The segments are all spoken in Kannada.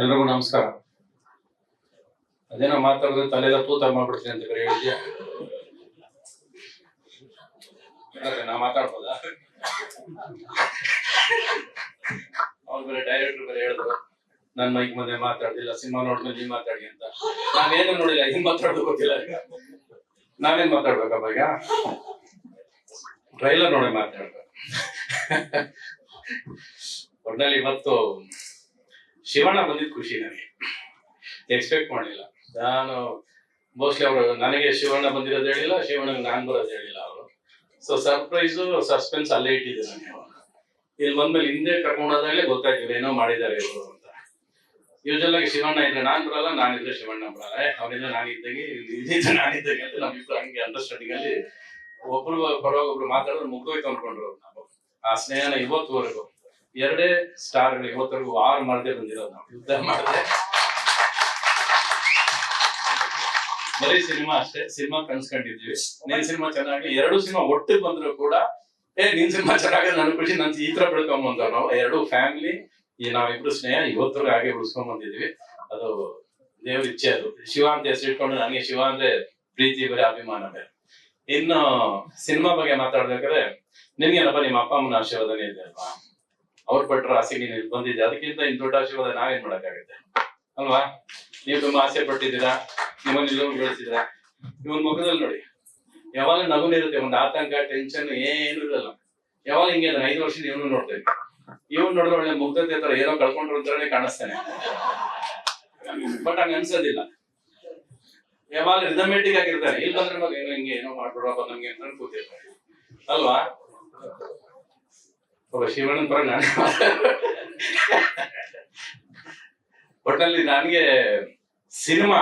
ಎಲ್ರಿಗೂ ನಮಸ್ಕಾರ. ಅದೇನೋ ಮಾತಾಡಿದ್ರೆ ತಲೆಲ್ಲ ತೂತ ಮಾಡ್ಬಿಡ್ತೀನಿ ಅಂತ ಬೇರೆ ಹೇಳಿದ್ಯಾ? ನಾ ಮಾತಾಡ್ಬೋದಾ? ಅವ್ರು ಬೇರೆ ಡೈರೆಕ್ಟರ್ ಬೇರೆ ಹೇಳಿದ್ರು, ನನ್ ಮೈಕ್ ಮುಂದೆ ಮಾತಾಡ್ದಿಲ್ಲ ಸಿನಿಮಾ ನೋಡಿದ್ಮೇಲೆ ಮಾತಾಡಿ ಅಂತ. ನಾವೇನು ನೋಡಿಲ್ಲ ಹಿಂಗ್ ಮಾತಾಡೋದು ಗೊತ್ತಿಲ್ಲ. ನಾವೇನ್ ಮಾತಾಡ್ಬೇಕಪ್ಪ ಈಗ? ಟ್ರೈಲರ್ ನೋಡಿ ಮಾತಾಡ್ಬೇಕು ಒಟ್ನಲ್ಲಿ ಇವತ್ತು ಶಿವಣ್ಣ ಬಂದಿದ್ ಖುಷಿ ನನಗೆ. ಎಕ್ಸ್ಪೆಕ್ಟ್ ಮಾಡಲಿಲ್ಲ. ನಾನು ಮೋಸ್ಟ್ಲಿ ಅವರು ನನಗೆ ಶಿವಣ್ಣ ಬಂದಿರೋದು ಹೇಳಿಲ್ಲ, ಶಿವಣ್ಣಗೆ ನಾನು ಬರೋದು ಹೇಳಿಲ್ಲ ಅವರು. ಸೊ ಸರ್ಪ್ರೈಸ್ ಸಸ್ಪೆನ್ಸ್ ಅಲ್ಲೇ ಇಟ್ಟಿದ್ದೆ ನನಗೆ. ಇಲ್ಲಿ ಬಂದ್ಮೇಲೆ ಹಿಂದೆ ಕರ್ಕೊಂಡೋದಾಗಲೇ ಗೊತ್ತಾಗ್ತದೆ ಏನೋ ಮಾಡಿದ್ದಾರೆ ಇವರು ಅಂತ. ಯೂಶಲ್ ಆಗಿ ಶಿವಣ್ಣ ಇದ್ರೆ ನಾನ್ ಬರಲ್ಲ ನಾನಿದ್ರೆ ಶಿವಣ್ಣ ಬರಲ್ಲ. ಅವರಿಂದ ಅವನಿದ್ರೆ ನಾನು ಇದ್ದಂಗೆ ಇದ್ದಿದ್ರೆ ನಾನು ಇಬ್ಬರು ಅಂತ ನಮ್ಮಿಬ್ರು ಹಂಗೆ ಅಂಡರ್ಸ್ಟ್ಯಾಂಡಿಂಗ್ ಅಲ್ಲಿ ಒಬ್ರು ಪರವಾಗಿ ಒಬ್ರು ಮಾತಾಡಿದ್ರೆ ಮುಗ್ದೋಯ್ತು ಅನ್ಕೊಂಡ್ರು ನಾವು ಆ ಸ್ನೇಹನ ಇವತ್ತುವರೆಗೂ. ಎರಡೇ ಸ್ಟಾರ್ಗಳು ಇವತ್ತರೆಗೂ ಆರು ಮಾಡದೆ ಬಂದಿರೋದು ನಾವು. ಯುದ್ಧ ಮಾಡದೆ. ಬರೀ ಸಿನಿಮಾ ಅಷ್ಟೇ, ಸಿನಿಮಾ ಕನ್ಸ್ಕೊಂಡಿದ್ವಿ ನಿನ್ ಸಿನಿಮಾ ಚೆನ್ನಾಗಿ, ಎರಡು ಸಿನಿಮಾ ಒಟ್ಟಿಗೆ ಬಂದ್ರು ಕೂಡ, ಏ, ನಿನ್ ಸಿನಿಮಾ ಚೆನ್ನಾಗಿ ನನ್ ಖುಷಿ, ನನ್ ಈ ತರ ಬೆಳ್ಕೊಂಬಂದ ನಾವು. ಎರಡು ಫ್ಯಾಮಿಲಿ, ಈ ನಾವಿಬ್ರು ಸ್ನೇಹ ಇವತ್ತರೆಗೂ ಹಾಗೆ ಉಳಿಸ್ಕೊಂಡ್ ಬಂದಿದ್ವಿ ಅದು ದೇವ್ರ ಇಚ್ಛೆ ಅದು. ಶಿವ ಅಂತ ಹೆಸರು ಇಟ್ಕೊಂಡು ನನಗೆ ಶಿವ ಅಂದ್ರೆ ಪ್ರೀತಿ, ಬರೀ ಅಭಿಮಾನ ಬೇರೆ. ಇನ್ನು, ಸಿನಿಮಾ ಬಗ್ಗೆ ಮಾತಾಡ್ಬೇಕಾದ್ರೆ ನಿನ್ಗೇನಪ್ಪ ನಿಮ್ಮ ಅಪ್ಪ, ಅಮ್ಮನ ಆಶೀರ್ವಾದನೇ ಇದೆ ಅಲ್ವಾ? ಅವ್ರು ಪಟ್ಟರು ಆಸೆಗೆ ನೀವು ಬಂದಿದ್ದೆ. ಅದಕ್ಕಿಂತ ಇನ್ ದೊಡ್ಡ ಆಶೀರ್ವಾದ ನಾವೇನ್ ಮಾಡಕ್ಕಾಗುತ್ತೆ? ಅಲ್ವಾ? ನೀವು ತುಂಬಾ ಆಸೆ ಪಟ್ಟಿದ್ದೀರಾ? ನಿಮ್ಮನ್ನ ಇಲ್ಲೊಂದು ಬೆಳೆಸಿದ್ರ ಇವನ್ ಮುಖದಲ್ಲಿ ನೋಡಿ. ಯಾವಾಗ ನಗುನ ಇರುತ್ತೆ. ಒಂದು ಆತಂಕ ಟೆನ್ಷನ್ ಏನು ಇರಲ್ಲ. ಯಾವಾಗ ಹಿಂಗೆ ಐದು ವರ್ಷ ಇವನು ನೋಡ್ತೇವೆ ಇವನ್ ನೋಡಿದ್ರೆ ಒಳ್ಳೆ ಮುಗ್ಧತೆ ತರ ಏನೋ ಕಳ್ಕೊಂಡ್ರು ಅಂತಾನೆ ಕಾಣಿಸ್ತಾನೆ. ಬಟ್ ಹಂಗ ಅನ್ಸೋದಿಲ್ಲ. ಯಾವಾಗ ರಿದಮೆಟಿಕ್ ಆಗಿರ್ತಾನೆ. ಇಲ್ಲಿ ಬಂದ್ರೆ ಮಗ ಏನೋ ಹಿಂಗೆ ಏನೋ ಮಾಡ್ಬಿಡ್ರಪ್ಪ ನಮ್ಗೆ ಅಂತ ಕೂತಿರ್ತಾರೆ. ಅಲ್ವಾ? ಒಬ್ಬ ಶಿವಣ್ಣನ ಪರ ನಾನು ಒಟ್ಟಲ್ಲಿ ನನಗೆ ಸಿನಿಮಾ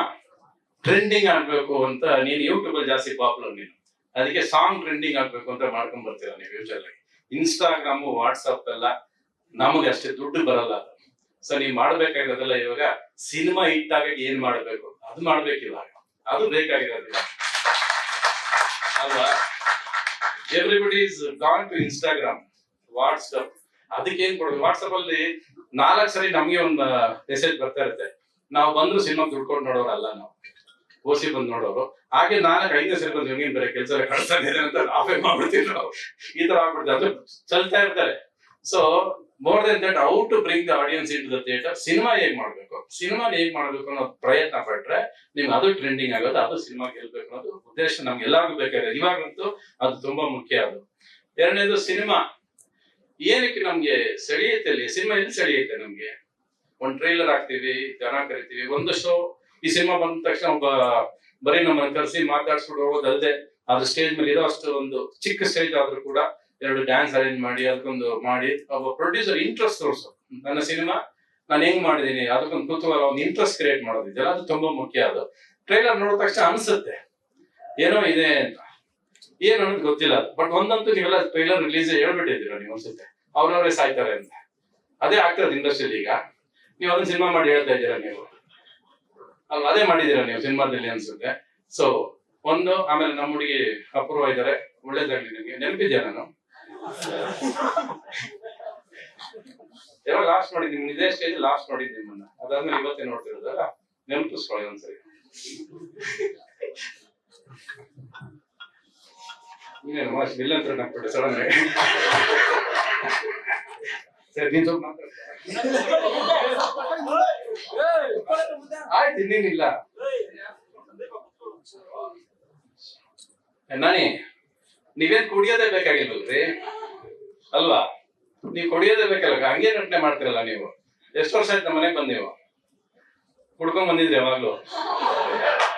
ಟ್ರೆಂಡಿಂಗ್ ಆಗ್ಬೇಕು ಅಂತ ನೀನು ಯೂಟ್ಯೂಬ್ ಅಲ್ಲಿ ಜಾಸ್ತಿ ಪಾಪ್ಯುಲರ್ ನೀನು. ಅದಕ್ಕೆ ಸಾಂಗ್ ಟ್ರೆಂಡಿಂಗ್ ಆಗ್ಬೇಕು ಅಂತ ಮಾಡ್ಕೊಂಡ್ ಬರ್ತೀರ ನೀವು ಯೂಶಲ್ ಆಗಿ. ಇನ್ಸ್ಟಾಗ್ರಾಮ್ ವಾಟ್ಸಪ್ ಎಲ್ಲ ನಮಗೆ ಅಷ್ಟೇ ದುಡ್ಡು ಬರಲ್ಲ ಅದು. ಸೊ ನೀವು ಮಾಡ್ಬೇಕಾಗಿರೋದೆಲ್ಲ ಇವಾಗ ಸಿನಿಮಾ ಆಗಕ್ಕೆ ಏನ್ ಮಾಡ್ಬೇಕು? ಅದು ಮಾಡ್ಬೇಕಿಲ್ಲ ಅದು ಬೇಕಾಗಿರೋದಿಲ್ಲ. ಅಲ್ವಾ? Everybody is gone to Instagram WhatsApp ಅದಕ್ಕೆ ಏನ್ ಕೊಡೋದು? ವಾಟ್ಸಪ್ ಅಲ್ಲಿ ನಾಲ್ಕು ಸರಿ ನಮ್ಗೆ ಒಂದು ಮೆಸೇಜ್ ಬರ್ತಾ ಇರುತ್ತೆ. ನಾವು ಬಂದ್ರು ಸಿನಿಮಾ ದುಡ್ಕೊಂಡು ನೋಡೋರು ಅಲ್ಲ ನಾವು. ಓಸಿ ಬಂದು ನೋಡೋರು. ಹಾಗೆ ನಾಲ್ಕು ಐದನೇ ಸರಿ ಬಂದು ನಿಮ್ಗೆ ಬೇರೆ ಕೆಲಸ ಕಳ್ಸ್ತಾ ಇದ್ದಾರೆ ಅಂತ ಆಫೇ ಮಾಡ್ಬಿಡ್ತೀವಿ ನಾವು. ಈ ತರ ಆಗ್ಬಿಡ್ತಾರೆ ಅದು ಚಲ್ತಾ ಇರ್ತಾರೆ. So more then that how to bring the audience into the theatre cinema ಹೇಗ್ ಮಾಡ್ಬೇಕು? ಸಿನಿಮಾ ಹೇಗ್ ಮಾಡ್ಬೇಕು ಅನ್ನೋ ಪ್ರಯತ್ನ ಪಟ್ರೆ ನಿಮ್ಗೆ ಅದು ಟ್ರೆಂಡಿಂಗ್ ಆಗೋದು ಅದು ಸಿನಿಮಾ ಗೆಲ್ಬೇಕು ಅನ್ನೋದು ಉದ್ದೇಶ ನಮ್ಗೆ ಎಲ್ಲರಿಗೂ ಬೇಕಾಗಿದೆ ಇವಾಗಂತೂ ಅದು ತುಂಬಾ ಮುಖ್ಯ ಅದು. ಎರಡನೇದು ಸಿನಿಮಾ ಏನಕ್ಕೆ ನಮ್ಗೆ ಸೆಳೆಯುತ್ತೆ ಅಲ್ಲಿ? ಸಿನಿಮಾ ಎಲ್ಲಿ ಸೆಳೆಯುತ್ತೆ ನಮ್ಗೆ? ಒಂದ್ ಟ್ರೈಲರ್ ಹಾಕ್ತಿವಿ, ಜನ ಕರಿತೀವಿ, ಒಂದು ಶೋ ಈ ಸಿನಿಮಾ ಬಂದ ತಕ್ಷಣ ಒಬ್ಬ ಬರೀ ನಮ್ಮನ್ನ ಕರೆಸಿ ಮಾತಾಡ್ಸ್ಬಿಟ್ಟು ಹೋಗೋದಲ್ಲದೆ ಅದ್ರ ಸ್ಟೇಜ್ ಮೇಲೆ ಇರೋ ಅಷ್ಟು ಒಂದು ಚಿಕ್ಕ ಸ್ಟೇಜ್ ಆದ್ರೂ ಕೂಡ ಎರಡು ಡ್ಯಾನ್ಸ್ ಅರೇಂಜ್ ಮಾಡಿ, ಅದಕ್ಕೊಂದು ಮಾಡಿ, ಒಬ್ಬ ಪ್ರೊಡ್ಯೂಸರ್ ಇಂಟ್ರೆಸ್ಟ್ ತೋರಿಸು ನನ್ನ ಸಿನಿಮಾ, ನಾನು ಹೆಂಗ್ ಮಾಡಿದೀನಿ, ಅದಕ್ಕೊಂದು ಕುತೂಹಲ, ಒಂದು ಇಂಟ್ರೆಸ್ಟ್ ಕ್ರಿಯೇಟ್ ಮಾಡೋದಿದೆಯಲ್ಲ ಅದು ತುಂಬಾ ಮುಖ್ಯ. ಅದು ಟ್ರೈಲರ್ ನೋಡಿದ ತಕ್ಷಣ ಅನ್ಸುತ್ತೆ. ಏನೋ ಇದೆ ಅಂತ. ಏನು ಅನ್ನೋದು ಗೊತ್ತಿಲ್ಲ. ಬಟ್ ಒಂದಂತೂ ನೀವೆಲ್ಲ ಟ್ರೈಲರ್ ರಿಲೀಸ್ ಹೇಳ್ಬಿಟ್ಟಿದ್ದೀರ ನೀವು ಅನ್ಸುತ್ತೆ. ಅವ್ರವ್ರೇ ಸಾಯ್ತಾರೆ ಅಂತ. ಅದೇ ಆಗ್ತದೆ ಇಂಡಸ್ಟ್ರಿಯಲ್ಲಿ ಈಗ. ನೀವು ಅದನ್ನ ಸಿನಿಮಾ ಮಾಡಿ ಹೇಳ್ತಾ ಇದ್ದೀರಾ ನೀವು? ಅಲ್ವಾ? ಅದೇ ಮಾಡಿದ್ದೀರಾ ನೀವು ಸಿನಿಮಾದಲ್ಲಿ ಅನ್ಸುತ್ತೆ. ಸೊ ಒಂದು, ಆಮೇಲೆ ನಮ್ಮ ಹುಡುಗಿ ಅಪೂರ್ವ ಇದ್ದಾರೆ ಒಳ್ಳೇದಾಗ್ಲಿ ನಿಮಗೆ. ನೆನಪಿದ್ಯಾ ನಾನು? ಯಾವಾಗ ಲಾಸ್ಟ್ ನೋಡಿದ್ದೀನಿ? ನಿಮ್ಮ ಇದೇ ಸ್ಟೇಜ್ ಲಾಸ್ಟ್ ನೋಡಿದ್ದೀನಿ ನಿಮ್ಮನ್ನ ಅದಾದ್ಮೇಲೆ ಇವತ್ತೇ ನೋಡ್ತಿರೋದಲ್ಲ ನೆನಪಿಸ್ಕೊಳ್ಳಿ ಒಂದ್ಸರಿ ಅಂತ ಸರಿ? ಆಯ್ತು ಇನ್ನೇನಿಲ್ಲ ನಾನಿ, ನೀವೇನ್ ಕುಡಿಯೋದೇ ಬೇಕಾಗಿಲ್ವಲ್ರಿ ಅಲ್ವಾ? ನೀವ್ ಕುಡಿಯೋದೇ ಬೇಕಲ್ಲ ಹಂಗೆ ನಟನೆ ಮಾಡ್ತಿರಲ್ಲ ನೀವು? ಎಷ್ಟು ವರ್ಷ ಆಯ್ತು ನಮ್ಮ ಮನೆಗೆ ಬಂದ್ ನೀವು? ಕುಡ್ಕೊಂಡ್ ಬಂದಿದ್ರಿ ಯಾವಾಗ್ಲೂ?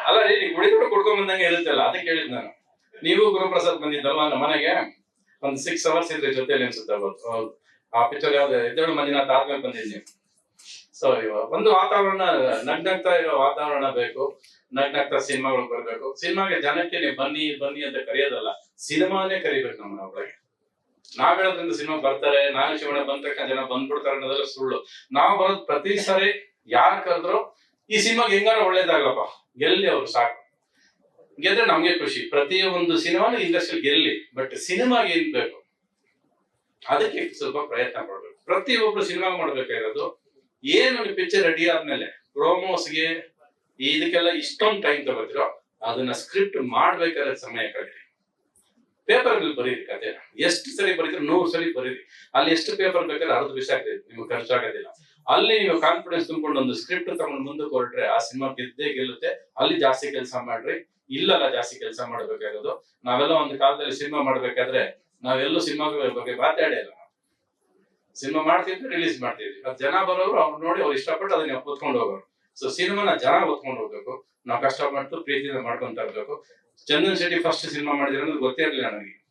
ಅಲ್ಲ ರೀ ನೀವು ಕುಡಿದ್ರು ಕುಡ್ಕೊಂಡ್ ಬಂದಂಗೆ ಇರುತ್ತಲ್ಲ, ಅದಕ್ಕೆ ಹೇಳಿದ್ ನಾನು. ನೀವು ಗುರುಪ್ರಸಾದ್ ಬಂದಿದ್ದಲ್ವಾ ನಮ್ಮ ಮನೆಗೆ? ಒಂದ್ ಸಿಕ್ಸ್ ಅವರ್ಸ್ ಇದ್ರೆ ಜೊತೆಲಿ ಅನ್ಸುತ್ತೆ ಆ ಪಿಕ್ಚರ್ ಯಾವ್ದು? ಎದ್ದೇಳು ಮಂದಿನ ಆದ್ಮೇಲೆ ಬಂದಿದ್ನಿ. ಸೊ ಒಂದು ವಾತಾವರಣ, ನಗ್ನಗ್ತಾ ಇರೋ ವಾತಾವರಣ ಬೇಕು. ನಗ್ನಗ್ತಾ ಸಿನಿಮಾಗಳು ಬರ್ಬೇಕು. ಸಿನಿಮಾಗೆ ಜನಕ್ಕೆ ನೀವು ಬನ್ನಿ ಬನ್ನಿ ಅಂತ ಕರೆಯೋದಲ್ಲ, ಸಿನಿಮಾನೇ ಕರಿಬೇಕು ನಮ್ಮ ಒಳಗೆ. ನಾವ್ ಹೇಳೋದ್ರಿಂದ ಸಿನಿಮಾ ಬರ್ತಾರೆ ನಾನು ಶಿವಣ್ಣ ಬಂದ ತಕ್ಷಣ ಜನ ಬಂದ್ಬಿಡ್ತಾರೆ ಅನ್ನೋದೆಲ್ಲ ಸುಳ್ಳು. ನಾವು ಬರೋದ್ ಪ್ರತಿ ಸರಿ ಯಾರು ಕರೆದ್ರು ಈ ಸಿನಿಮಾಗೆ ಹೆಂಗಾರ ಒಳ್ಳೇದಾಗಪ್ಪ ಎಲ್ಲಿ ಅವ್ರು ಸಾಕು. ಗೆದ್ರೆ ನಮ್ಗೆ ಖುಷಿ. ಪ್ರತಿ ಒಂದು ಸಿನಿಮಾನು ಇಂಡಸ್ಟ್ರಿ ಗೆಲ್ಲಿ ಬಟ್ ಸಿನಿಮಾಗೆ ಏನ್ ಬೇಕು? ಅದಕ್ಕೆ ಸ್ವಲ್ಪ ಪ್ರಯತ್ನ ಮಾಡ್ಬೇಕು ಪ್ರತಿ ಒಬ್ರು ಸಿನಿಮಾ ಮಾಡ್ಬೇಕಾಗಿರೋದು, ಏನು ಪಿಕ್ಚರ್ ರೆಡಿ ಆದ್ಮೇಲೆ ಪ್ರೋಮೋಸ್ಗೆ ಇದಕ್ಕೆಲ್ಲ ಇಷ್ಟೊಂದು ಟೈಮ್ ತಗೋತಿರೋ, ಅದನ್ನ ಸ್ಕ್ರಿಪ್ಟ್ ಮಾಡ್ಬೇಕಾದ್ರೆ ಸಮಯ ಕಳೀರಿ. ಪೇಪರ್ ಅಲ್ಲಿ ಬರೀರಿ ಕತೆ ಎಷ್ಟು ಸರಿ ಬರೀತೀರಿ ನೂರು ಸರಿ ಬರೀರಿ. ಅಲ್ಲಿ ಎಷ್ಟು ಪೇಪರ್ ಬೇಕಾದ್ರೆ ಅರ್ಧ ಆಗ್ತದೆ ನಿಮ್ಗೆ ಖರ್ಚಾಗೋದಿಲ್ಲ. ಅಲ್ಲಿ ಕಾನ್ಫಿಡೆನ್ಸ್ ತುಂಬಿಕೊಂಡು ಒಂದು ಸ್ಕ್ರಿಪ್ಟ್ ತಗೊಂಡು ಮುಂದೆ ಹೊರಟ್ರೆ ಆ ಸಿನಿಮಾ ಗೆದ್ದೇ ಗೆಲ್ಲುತ್ತೆ. ಅಲ್ಲಿ ಜಾಸ್ತಿ ಕೆಲಸ ಮಾಡ್ರಿ. ಇಲ್ಲಲ್ಲ ಜಾಸ್ತಿ ಕೆಲಸ ಮಾಡಬೇಕಾಗೋದು. ನಾವೆಲ್ಲ ಒಂದು ಕಾಲದಲ್ಲಿ ಸಿನಿಮಾ ಮಾಡ್ಬೇಕಾದ್ರೆ ನಾವೆಲ್ಲೂ ಸಿನಿಮಾ ಬಗ್ಗೆ ಮಾತಾಡೇ ಇಲ್ಲ ಸಿನಿಮಾ ಮಾಡ್ತಿದ್ವಿ ರಿಲೀಸ್ ಮಾಡ್ತಿದ್ವಿ. ಅದ್ ಜನ ಬರೋರು ಅವ್ರು ನೋಡಿ ಅವ್ರು ಇಷ್ಟಪಟ್ಟು ಅದನ್ನ ಒತ್ಕೊಂಡು ಹೋಗೋರು. ಸೊ ಸಿನಿಮಾನ ಜನ ಒತ್ಕೊಂಡು ಹೋಗ್ಬೇಕು. ನಾವು ಕಷ್ಟಪಟ್ಟು ಪ್ರೀತಿಯಿಂದ ಮಾಡ್ಕೊಂತ ಇರ್ಬೇಕು. ಚಂದನ್ ಶೆಟ್ಟಿ ಫಸ್ಟ್ ಸಿನಿಮಾ ಮಾಡಿದ್ರೆ ಅನ್ನೋದು ಗೊತ್ತೇ ಇರಲಿಲ್ಲ ನನಗೆ.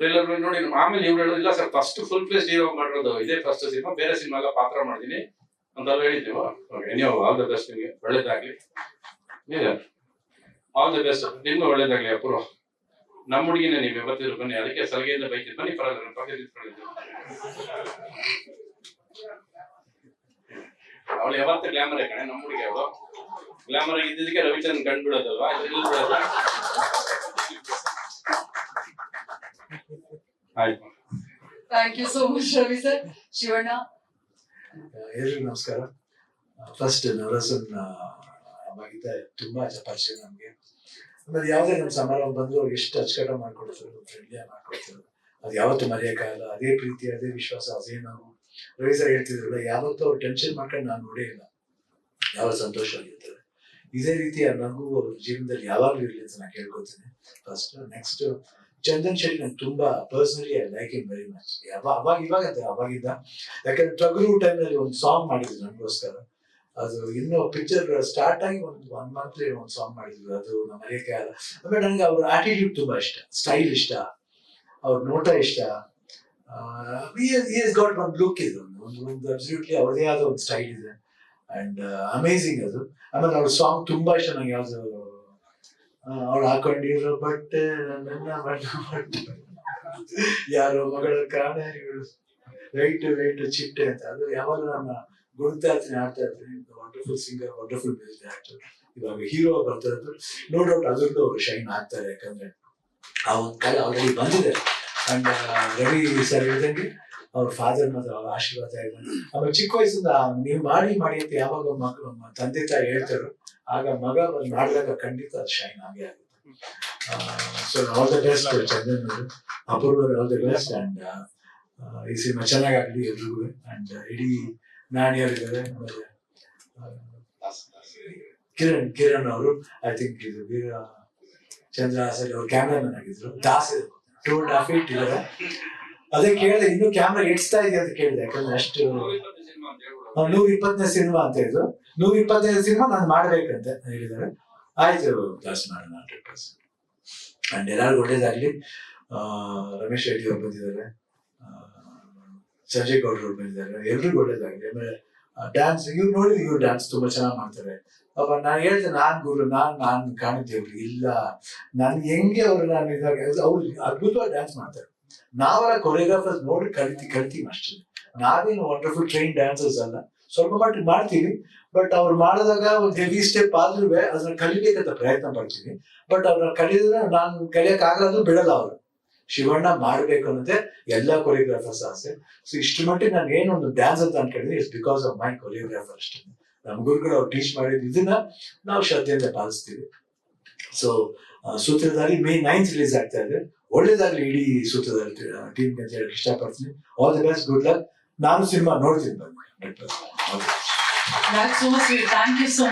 ಟ್ರೈಲರ್ ನೋಡಿ ಆಮೇಲೆ ಇವ್ರು ಹೇಳೋದು, ಇಲ್ಲ sir first full place hero ಮಾಡಿರೋದು ಇದೇ ಫಸ್ಟ್ ಸಿನಿಮಾ ಬೇರೆ ಸಿನಿಮಾ ಪಾತ್ರ ಮಾಡಿದೀನಿ ಅಂತ ಹೇಳಿದ್ದೀವ. ನೀವು ಆಲ್ ದ ಬೆಸ್ಟ್ ನಿಮಗೆ. ಒಳ್ಳೇದಾಗ್ಲಿ. ಆಲ್ ದ ಬೆಸ್ಟ್ ನಿಮ್ಗೂ ಒಳ್ಳೇದಾಗ್ಲಿ, ಅಪೂರ್ವ. ನಮ್ಮ ಹುಡುಗಿನ ನೀವು ಯಾವತ್ತಿದ್ರು ಬನ್ನಿ, ಅದಕ್ಕೆ ಸಲಹೆಯಿಂದ ಬೈತಿದ್ದು ಬನ್ನಿ, ಪರವಾಗಿಲ್ಲ ಪಕ್ಕದಲ್ಲಿ ನಿಂತ್ಕೊಂಡಿದ್ದು ಅವಳು ಯಾವತ್ತೂ ಗ್ಲಾಮರ್ ಕಣೆ, ನಮ್ಮ ಹುಡುಗಿ ಅವಳು. ಗ್ಲಾಮರ್ ಇದ್ದಿದ್ದಕ್ಕೆ ರವಿಚಂದ್ರನ್ ಕಂಡು ಬಿಡೋದಲ್ವಾ? ಆಯ್ತು thank you so much Ravi sir Shivanna ಎಲ್ರಿ ನಮಸ್ಕಾರ. ಫಸ್ಟ್ ನವರಸನ್ ಅವಾಗಿದ್ದ ತುಂಬಾ ಚಪಾಚಿ ನಮಗೆ. ಆಮೇಲೆ ಯಾವುದೇ ನಮ್ಮ ಸಮಾರಂಭ ಬಂದ್ರು ಎಷ್ಟು ಅಚ್ಚಕಟ ಮಾಡ್ಕೊಡ್ತಾರೆ ಫ್ರೆಂಡ್ಲಿ ಮಾಡ್ಕೊಡ್ತಾರೆ. ಅದು ಯಾವತ್ತೂ ಮರೆಯೋಕ್ಕಾಗಲ್ಲ ಅದೇ ಪ್ರೀತಿ, ಅದೇ ವಿಶ್ವಾಸ, ಅದೇ ನಾವು. ರವಿ ಸರ್ ಹೇಳ್ತಿದ್ರಲ್ಲ, ಯಾವತ್ತೂ ಅವ್ರು ಟೆನ್ಷನ್ ಮಾಡ್ಕೊಂಡು ನಾನು ನೋಡೇ ಇಲ್ಲ. ಯಾವ ಸಂತೋಷವಾಗಿರ್ತಾರೆ ಇದೇ ರೀತಿ ನನಗೂ ಅವ್ರ ಜೀವನದಲ್ಲಿ ಯಾವಾಗಲೂ ಇರಲಿ ಅಂತ ನಾನು ಕೇಳ್ಕೊತೀನಿ ಫಸ್ಟ್ ನೆಕ್ಸ್ಟ್ ಚಂದನ್ ಶೆಟ್ಟಿ ನಂಗೆ ತುಂಬಾ personally I like him very much ಅವಾಗ ಇವಾಗ ಅವಾಗಿದ್ದ ಯಾಕಂದ್ರೆ ಟಗರು ಟೈಮ್ನಲ್ಲಿ ಒಂದು ಸಾಂಗ್ ಮಾಡಿದ್ರು ನನಗೋಸ್ಕರ. ಅದು ಇನ್ನು ಪಿಕ್ಚರ್ ಸ್ಟಾರ್ಟ್ ಆಗಿ ಒಂದು ಒನ್ ಮಂತ್ ಒಂದು ಸಾಂಗ್ ಮಾಡಿದ್ರು. ಅದು ನಮ್ಮ ಮರೆಯಕ್ಕೆ ಆಗಲ್ಲ ಆಮೇಲೆ ನನಗೆ ಅವ್ರ ಆಟಿಟ್ಯೂಡ್ ತುಂಬಾ ಇಷ್ಟ. ಸ್ಟೈಲ್ ಇಷ್ಟ. ಅವ್ರ ನೋಟ ಇಷ್ಟ. ಇಸ್ ಗಾಟ್ ಒಂದು ಲುಕ್ ಇದೆ. ಒಂದು ಒಂದು ಒಂದು ಅಬ್ಸಲ್ಯೂಟ್ಲಿ ಅವ್ರದೇ ಆದ ಒಂದು ಸ್ಟೈಲ್ ಇದೆ. ಅಂಡ್ ಅಮೇಝಿಂಗ್ ಅದು. ಆಮೇಲೆ ಅವ್ರ ಸಾಂಗ್ ತುಂಬಾ ಇಷ್ಟ ನಂಗೆ. ಯಾವ್ದು ಅವ್ಳು ಹಾಕೊಂಡಿರೋ ಬಟ್ಟೆ, ನನ್ನ ಬಣ್ಣ ಯಾರೋ ಮಗಳ ಕಾರಣ ರೈಟ್ ರೈಟ್ ಚಿಟ್ಟೆ ಅಂತ. ಅದು ಯಾವಾಗ ನನ್ನ ಗುಡ್ತಾ ಇರ್ತೀನಿ ಆಡ್ತಾ ಇದ್ರೆ wonderful singer wonderful music actor ಇವಾಗ ಹೀರೋ ಬರ್ತಾ ಇದ್ರು. ನೋ ಡೌಟ್ ಅದರಲ್ಲೂ ಅವರು ಶೈನ್ ಆಗ್ತಾರೆ. ಯಾಕಂದ್ರೆ ಆ ಒಂದು ಕಾಲ ಆಲ್ರೆಡಿ ಬಂದಿದೆ. ಅಂಡ್ ರವಿ ಸರ್ ಹೇಳ್ದಂಗೆ. ಅವ್ರ ಫಾದರ್ ಮಾತ್ರ ಅವ್ರ ಆಶೀರ್ವಾದ ಇದೆ ಅವ್ರ ಚಿಕ್ಕ ವಯಸ್ಸಿಂದ ನೀವು ಮಾಡಿ ಮಾಡಿ ಅಂತ ಯಾವಾಗ ಮಗ ತಂದೆ ತಾಯಿ ಹೇಳ್ತಾರೋ, ಆಗ ಮಗ ಬಂದು ಮಾಡಿದಾಗ ಖಂಡಿತ ಅದು ಶೈನ್ ಆಗೇ ಆಗುತ್ತೆ. So all the best Chandan ಅವರು. ಆಲ್ ದ ಬೆಸ್ಟ್ ಅಂಡ್ ಈ ಸಿನಿಮಾ ಚೆನ್ನಾಗಾಗ್ಲಿ ಎಲ್ರಿಗೂ. ಅಂಡ್ ಇಡೀ ನಾಣಿಯರಿದ್ದಾರೆ ಆಮೇಲೆ ಕಿರಣ್ ಕಿರಣ್ ಅವರು ಐ ಥಿಂಕ್ ಇದು ವೀರ ಚಂದ್ರ ಹಾಸಲ್ ಅವ್ರು ಕ್ಯಾಮ್ರಾಮನ್ ಆಗಿದ್ರು. ದಾಸ್ ಟೂ ಅಂಡ್ ಹಾಫ್ ಇಟ್ ಇದ್ದಾರೆ. ಅದೇ ಕೇಳಿದೆ ಇನ್ನು ಕ್ಯಾಮ್ರಾ ಎಡ್ಸ್ತಾ ಇದೆ ಅಂತ ಕೇಳಿದೆ ಯಾಕಂದ್ರೆ ಅಷ್ಟು ನೂರ ಇಪ್ಪತ್ತನೇ ಸಿನಿಮಾ ಅಂತ ಹೇಳಿದ್ರು. ನೂರ ಇಪ್ಪತ್ತನೇ ಸಿನಿಮಾ ನಾನು ಮಾಡ್ಬೇಕಂತ ಹೇಳಿದ್ದಾರೆ. ಆಯ್ತು ಕ್ಲಾಸ್ ಮಾಡೋಣ ಹಂಡ್ರೆಡ್ ಪರ್ಸೆಂಟ್ ಅಂಡ್ ಎಲ್ಲರಿಗೂ ಒಳ್ಳೇದಾಗ್ಲಿ. ಆ, ರಮೇಶ್ ರೆಡ್ಡಿ ಅವ್ರು ಬಂದಿದ್ದಾರೆ. ಸಂಜಯ್ ಗೌಡ್ರು ಬಂದಿದ್ದಾರೆ. ಎಲ್ರಿಗೂ ಒಳ್ಳೇದಾಗ್ಲಿ. ಆಮೇಲೆ ಡ್ಯಾನ್ಸ್ ಇವ್ರು ನೋಡಿ ಇವ್ರು ಡ್ಯಾನ್ಸ್ ತುಂಬಾ ಚೆನ್ನಾಗಿ ಮಾಡ್ತಾರೆ. ಅಪ್ಪ ನಾನು ಹೇಳ್ದೆ ನಾನ್ ಗುರು ನಾನ್ ನಾನ್ ಕಾಣುತ್ತೇವ್ರಿ ಇಲ್ಲ ನಾನು ಹೆಂಗೆ ಅವರು ನಾನು ಇದಾಗ ಅವ್ರು ಅದ್ಭುತವಾಗಿ ಡ್ಯಾನ್ಸ್ ಮಾಡ್ತಾರೆ. ನಾವೆಲ್ಲ ಕೊರಿಯೋಗ್ರಾಫರ್ಸ್ ನೋಡಿ ಕಲಿತಿ ಕಲಿತೀವಿ ಅಷ್ಟೇ. ನಾವೇನು ವಂಡರ್ಫುಲ್ ಟ್ರೈನ್ ಡ್ಯಾನ್ಸರ್ಸ್ ಅಲ್ಲ. ಸ್ವಲ್ಪ ಮಟ್ಟಿಗೆ ಮಾಡ್ತೀವಿ ಬಟ್ ಅವ್ರು ಮಾಡಿದಾಗ ಒಂದು ಹೆವಿ ಸ್ಟೆಪ್ ಆದ್ರೂ ಅದನ್ನ ಕಲಿಬೇಕಂತ ಪ್ರಯತ್ನ ಪಡ್ತೀವಿ. ಬಟ್ ಅವ್ರನ್ನ ಕಲಿಯೋದ್ರೆ ನಾನು ಕಲಿಯಕ್ ಆಗೋದು ಬಿಡಲ್ಲ ಅವರು. ಶಿವಣ್ಣ ಮಾಡ್ಬೇಕು ಅನ್ನೋದೇ ಎಲ್ಲಾ ಕೊರಿಯೋಗ್ರಾಫರ್ಸ್ ಆಸೆ. ಸೊ ಇಷ್ಟು ಮಟ್ಟಿಗೆ ನಾನು ಏನೊಂದು ಡ್ಯಾನ್ಸ್ ಅಂತ ಅನ್ಕೊಂಡಿದ್ದೀನಿ it's because of my choreographer ಅಷ್ಟೇ. ನಮ್ಮ ಗುರುಗಳು ಅವ್ರು ಟೀಚ್ ಮಾಡಿದ ಇದನ್ನ ನಾವು ಶ್ರದ್ಧೆಯಿಂದ ಪಾಲಿಸ್ತೀವಿ. So Sutradhari May ninth release ಆಗ್ತಾ ಇದೆ. ಒಳ್ಳೇದಾಗ್ಲಿ ಇಡೀ ಸೂತ್ರದಲ್ಲಿ ಟೀಮ್ ಅಂತ ಹೇಳಕ್ ಇಷ್ಟಪಡ್ತೀನಿ all the best good luck ನಾನು ಸಿನಿಮಾ ನೋಡ್ತೀನಿ percent That's so sweet. Thank you so.